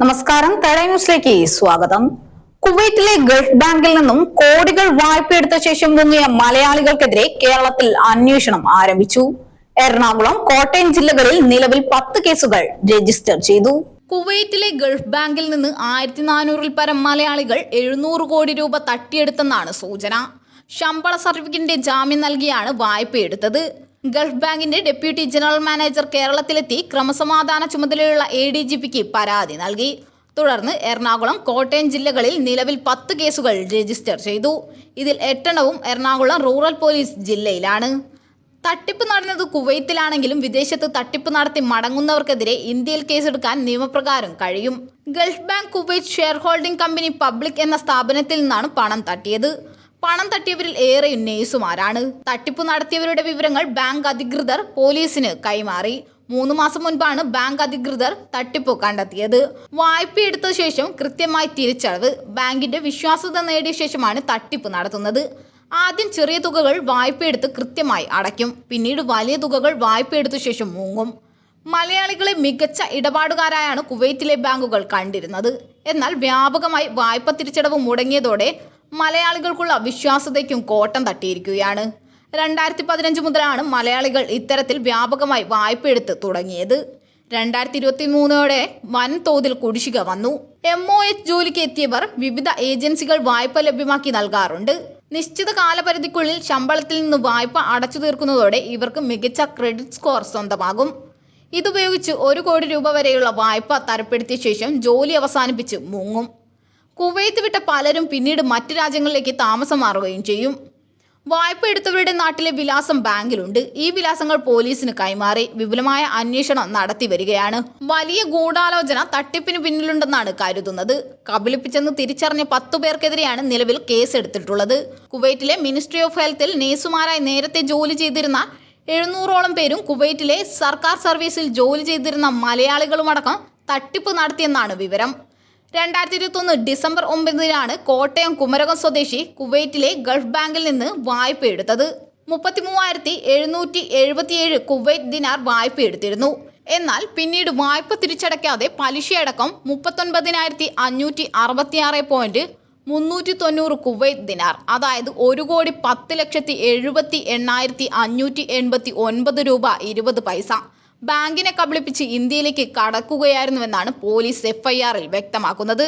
നമസ്കാരം. തഴ ന്യൂസിലേക്ക് സ്വാഗതം. കുവൈറ്റിലെ ഗൾഫ് ബാങ്കിൽ നിന്നും കോടികൾ വായ്പയെടുത്ത ശേഷം മുങ്ങിയ മലയാളികൾക്കെതിരെ കേരളത്തിൽ അന്വേഷണം ആരംഭിച്ചു. എറണാകുളം കോട്ടയം ജില്ലകളിൽ നിലവിൽ പത്ത് കേസുകൾ രജിസ്റ്റർ ചെയ്തു. കുവൈറ്റിലെ ഗൾഫ് ബാങ്കിൽ നിന്ന് ആയിരത്തി നാനൂറിൽ പരം മലയാളികൾ എഴുന്നൂറ് കോടി രൂപ തട്ടിയെടുത്തെന്നാണ് സൂചന. ശമ്പള സർട്ടിഫിക്കറ്റിന്റെ ജാമ്യം നൽകിയാണ് വായ്പയെടുത്തത് ഗൾഫ് ബാങ്കിന്റെ ഡെപ്യൂട്ടി ജനറൽ മാനേജർ കേരളത്തിലെത്തി ക്രമസമാധാന ചുമതലയുള്ള എ ഡി ജി പിക്ക് പരാതി നൽകി. തുടർന്ന് എറണാകുളം കോട്ടയം ജില്ലകളിൽ നിലവിൽ പത്ത് കേസുകൾ രജിസ്റ്റർ ചെയ്തു. ഇതിൽ എട്ടെണ്ണവും എറണാകുളം റൂറൽ പോലീസ് ജില്ലയിലാണ്. തട്ടിപ്പ് നടന്നത് കുവൈത്തിലാണെങ്കിലും വിദേശത്ത് തട്ടിപ്പ് നടത്തി മടങ്ങുന്നവർക്കെതിരെ ഇന്ത്യയിൽ കേസെടുക്കാൻ നിയമപ്രകാരം കഴിയും. Gulf bank Kuwait share holding company public എന്ന സ്ഥാപനത്തിൽ നിന്നാണ് പണം തട്ടിയത്. പണം തട്ടിയവരിൽ ഏറെയും നേഴ്സുമാരാണ് തട്ടിപ്പ് നടത്തിയവരുടെ വിവരങ്ങൾ ബാങ്ക് അധികൃതർ പോലീസിന് കൈമാറി. മൂന്ന് മാസം മുൻപാണ് ബാങ്ക് അധികൃതർ തട്ടിപ്പ് കണ്ടെത്തിയത്. വായ്പ എടുത്ത ശേഷം കൃത്യമായി തിരിച്ചടവ് ബാങ്കിന്റെ വിശ്വാസ്യത നേടിയ ശേഷമാണ് തട്ടിപ്പ് നടത്തുന്നത്. ആദ്യം ചെറിയ തുകകൾ വായ്പയെടുത്ത് കൃത്യമായി അടയ്ക്കും. പിന്നീട് വലിയ തുകകൾ വായ്പയെടുത്ത ശേഷം മുങ്ങും. മലയാളികളെ മികച്ച ഇടപാടുകാരായാണ് കുവൈറ്റിലെ ബാങ്കുകൾ കണ്ടിരുന്നത്. എന്നാൽ വ്യാപകമായി വായ്പ തിരിച്ചടവ് മുടങ്ങിയതോടെ മലയാളികൾക്കുള്ള വിശ്വാസ്യതയ്ക്കും കോട്ടം തട്ടിയിരിക്കുകയാണ്. രണ്ടായിരത്തി പതിനഞ്ച് മുതലാണ് മലയാളികൾ ഇത്തരത്തിൽ വ്യാപകമായി വായ്പയെടുത്ത് തുടങ്ങിയത്. രണ്ടായിരത്തി ഇരുപത്തി മൂന്നോടെ വൻതോതിൽ കുടിശ്ശിക വന്നു. എം ഒ എച്ച് ജോലിക്ക് എത്തിയവർ വിവിധ ഏജൻസികൾ വായ്പ ലഭ്യമാക്കി നൽകാറുണ്ട്. നിശ്ചിത കാലപരിധിക്കുള്ളിൽ ശമ്പളത്തിൽ നിന്ന് വായ്പ അടച്ചു തീർക്കുന്നതോടെ ഇവർക്ക് മികച്ച ക്രെഡിറ്റ് സ്കോർ സ്വന്തമാകും. ഇതുപയോഗിച്ച് ഒരു കോടി രൂപ വരെയുള്ള വായ്പ തരപ്പെടുത്തിയ ശേഷം ജോലി അവസാനിപ്പിച്ച് മുങ്ങും. കുവൈത്ത് വിട്ട പലരും പിന്നീട് മറ്റ് രാജ്യങ്ങളിലേക്ക് താമസം മാറുകയും ചെയ്യും. വായ്പ എടുത്തവരുടെ നാട്ടിലെ വിലാസം ബാങ്കിലുണ്ട്. ഈ വിലാസങ്ങൾ പോലീസിന് കൈമാറി വിപുലമായ അന്വേഷണം നടത്തി വരികയാണ്. വലിയ ഗൂഢാലോചന തട്ടിപ്പിന് പിന്നിലുണ്ടെന്നാണ് കരുതുന്നത്. കബളിപ്പിച്ചെന്ന് തിരിച്ചറിഞ്ഞ പത്തു പേർക്കെതിരെയാണ് നിലവിൽ കേസ് എടുത്തിട്ടുള്ളത് കുവൈറ്റിലെ മിനിസ്ട്രി ഓഫ് ഹെൽത്തിൽ നേഴ്സുമാരായി നേരത്തെ ജോലി ചെയ്തിരുന്ന എഴുന്നൂറോളം പേരും കുവൈറ്റിലെ സർക്കാർ സർവീസിൽ ജോലി ചെയ്തിരുന്ന മലയാളികളുമടക്കം തട്ടിപ്പ് നടത്തിയെന്നാണ് വിവരം. രണ്ടായിരത്തി ഇരുപത്തൊന്ന് ഡിസംബർ ഒമ്പതിനാണ് കോട്ടയം കുമരകം സ്വദേശി കുവൈറ്റിലെ ഗൾഫ് ബാങ്കിൽ നിന്ന് വായ്പ എടുത്തത്. മുപ്പത്തി മൂവായിരത്തി എഴുന്നൂറ്റി എഴുപത്തിയേഴ് കുവൈറ്റ് ദിനാർ വായ്പ എടുത്തിരുന്നു. എന്നാൽ പിന്നീട് വായ്പ തിരിച്ചടയ്ക്കാതെ പലിശയടക്കം മുപ്പത്തൊൻപതിനായിരത്തി അഞ്ഞൂറ്റി അറുപത്തിയാറ് പോയിന്റ് മുന്നൂറ്റി തൊണ്ണൂറ് കുവൈറ്റ് ദിനാർ അതായത് ഒരു കോടി പത്ത് ലക്ഷത്തി എഴുപത്തി എണ്ണായിരത്തി അഞ്ഞൂറ്റി എൺപത്തി ഒൻപത് രൂപ ഇരുപത് പൈസ. ബാങ്കിനെ കബളിപ്പിച്ച് ഇന്ത്യയിലേക്ക് കടക്കുകയായിരുന്നുവെന്നാണ് പോലീസ് എഫ്ഐആറിൽ വ്യക്തമാക്കുന്നത്.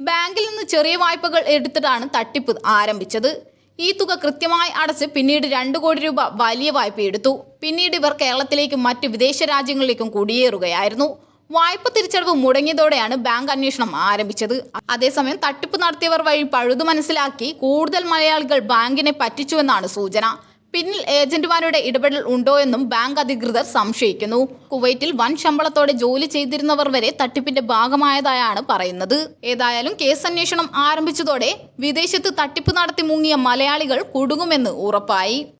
ബാങ്കിൽ നിന്ന് ചെറിയ വായ്പകൾ എടുത്തിട്ടാണ് തട്ടിപ്പ് ആരംഭിച്ചത്. ഈ തുക കൃത്യമായി അടച്ച് പിന്നീട് രണ്ട് കോടി രൂപ വലിയ വായ്പ എടുത്തു. പിന്നീട് ഇവർ കേരളത്തിലേക്കും മറ്റ് വിദേശ രാജ്യങ്ങളിലേക്കും കുടിയേറുകയായിരുന്നു. വായ്പ തിരിച്ചടവ് മുടങ്ങിയതോടെയാണ് ബാങ്ക് അന്വേഷണം ആരംഭിച്ചത്. അതേസമയം തട്ടിപ്പ് നടത്തിയവർ വഴി പഴുതു മനസ്സിലാക്കി കൂടുതൽ മലയാളികൾ ബാങ്കിനെ പറ്റിച്ചുവെന്നാണ് സൂചന. പിന്നിൽ ഏജന്റുമാരുടെ ഇടപെടൽ ഉണ്ടോ എന്നും ബാങ്ക് അധികൃതർ സംശയിക്കുന്നു. കുവൈറ്റിൽ വൻ ശമ്പളത്തോടെ ജോലി ചെയ്തിരുന്നവർ വരെ തട്ടിപ്പിന്റെ ഭാഗമായതായാണ് പറയുന്നത്. ഏതായാലും കേസ് അന്വേഷണം ആരംഭിച്ചതോടെ വിദേശത്ത് തട്ടിപ്പ് നടത്തി മുങ്ങിയ മലയാളികൾ കുടുങ്ങുമെന്ന് ഉറപ്പായി.